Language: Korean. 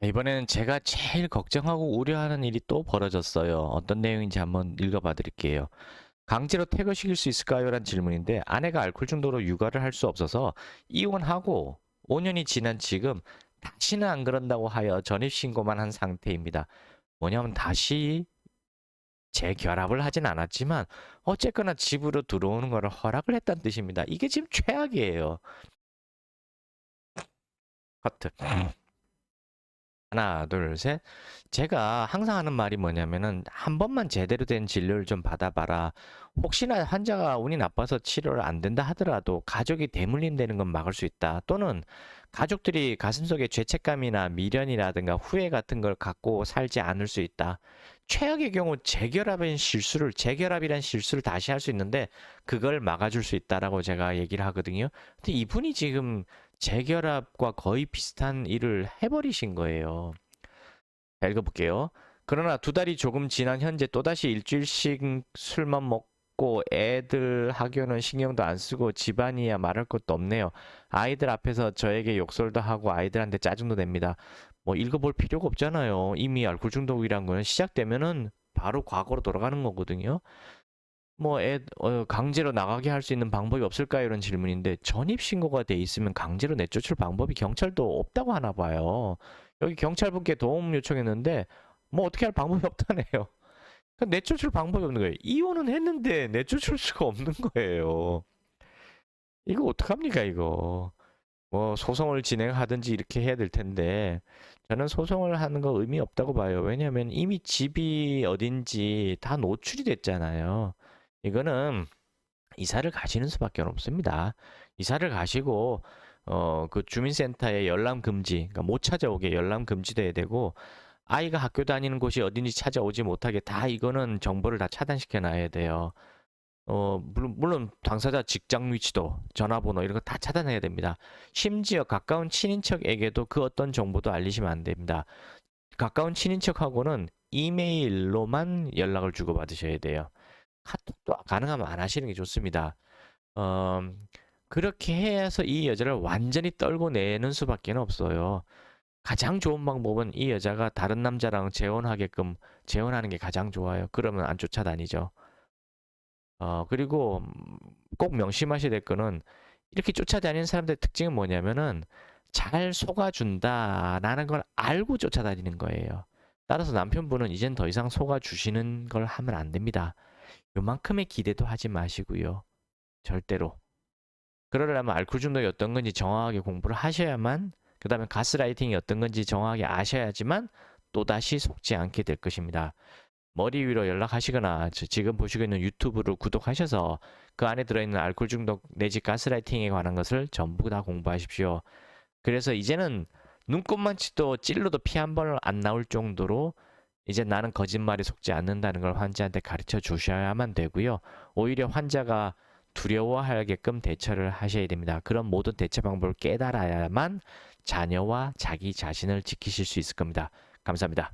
자, 이번에는 제가 제일 걱정하고 우려하는 일이 또 벌어졌어요. 어떤 내용인지 한번 읽어봐 드릴게요. 강제로 퇴거시킬 수 있을까요? 라는 질문인데 아내가 알코올 중독으로 육아를 할 수 없어서 이혼하고 5년이 지난 지금 다시는 안 그런다고 하여 전입신고만 한 상태입니다. 뭐냐면 다시 재결합을 하진 않았지만 어쨌거나 집으로 들어오는 거를 허락을 했다는 뜻입니다. 이게 지금 최악이에요. 커트. 하나, 둘, 셋. 제가 항상 하는 말이 뭐냐면은 한 번만 제대로 된 진료를 좀 받아봐라. 혹시나 환자가 운이 나빠서 치료를 안 된다 하더라도 가족이 대물림되는 건 막을 수 있다. 또는 가족들이 가슴속에 죄책감이나 미련이라든가 후회 같은 걸 갖고 살지 않을 수 있다. 최악의 경우 재결합인 실수를 재결합이란 실수를 다시 할 수 있는데 그걸 막아줄 수 있다라고 제가 얘기를 하거든요. 근데 이분이 지금 재결합과 거의 비슷한 일을 해버리신 거예요. 자, 읽어볼게요. 그러나 두 달이 조금 지난 현재 또다시 일주일씩 술만 먹고 애들 학교는 신경도 안 쓰고 집안이야 말할 것도 없네요. 아이들 앞에서 저에게 욕설도 하고 아이들한테 짜증도 냅니다. 뭐 읽어볼 필요가 없잖아요. 이미 알코올 중독이란 거는 시작되면은 바로 과거로 돌아가는 거거든요. 뭐 애, 어, 강제로 나가게 할 수 있는 방법이 없을까요? 이런 질문인데 전입 신고가 돼 있으면 강제로 내쫓을 방법이 경찰도 없다고 하나 봐요. 여기 경찰분께 도움 요청했는데 뭐 어떻게 할 방법이 없다네요. 그러니까 내쫓을 방법이 없는 거예요. 이혼은 했는데 내쫓을 수가 없는 거예요. 이거 어떡합니까 이거. 뭐 소송을 진행하든지 이렇게 해야 될 텐데 저는 소송을 하는 거 의미 없다고 봐요. 왜냐하면 이미 집이 어딘지 다 노출이 됐잖아요. 이거는 이사를 가시는 수밖에 없습니다. 이사를 가시고 어 그 주민센터에 열람 금지, 그러니까 못 찾아오게 열람 금지돼야 되고 아이가 학교 다니는 곳이 어딘지 찾아오지 못하게 다 이거는 정보를 다 차단시켜 놔야 돼요. 어 물론 물론 당사자 직장 위치도 전화번호 이런 거 다 차단해야 됩니다. 심지어 가까운 친인척에게도 그 어떤 정보도 알리시면 안 됩니다. 가까운 친인척하고는 이메일로만 연락을 주고 받으셔야 돼요. 카톡도 가능하면 안 하시는 게 좋습니다. 어, 그렇게 해서 이 여자를 완전히 떨고 내는 수밖에 없어요. 가장 좋은 방법은 이 여자가 다른 남자랑 재혼하게끔 재혼하는 게 가장 좋아요. 그러면 안 쫓아다니죠. 어, 그리고 꼭 명심하셔야 될 거는 이렇게 쫓아다니는 사람들의 특징은 뭐냐면은 잘 속아준다라는 걸 알고 쫓아다니는 거예요. 따라서 남편분은 이젠 더 이상 속아주시는 걸 하면 안 됩니다. 요만큼의 기대도 하지 마시고요. 절대로. 그러려면 알코올 중독이 어떤 건지 정확하게 공부를 하셔야만 그 다음에 가스라이팅이 어떤 건지 정확하게 아셔야지만 또다시 속지 않게 될 것입니다. 머리 위로 연락하시거나 저 지금 보시고 있는 유튜브를 구독하셔서 그 안에 들어있는 알코올 중독 내지 가스라이팅에 관한 것을 전부 다 공부하십시오. 그래서 이제는 눈꼽만치도 찔러도 피 한 번 안 나올 정도로 이제 나는 거짓말에 속지 않는다는 걸 환자한테 가르쳐 주셔야만 되고요. 오히려 환자가 두려워하게끔 대처를 하셔야 됩니다. 그런 모든 대처 방법을 깨달아야만 자녀와 자기 자신을 지키실 수 있을 겁니다. 감사합니다.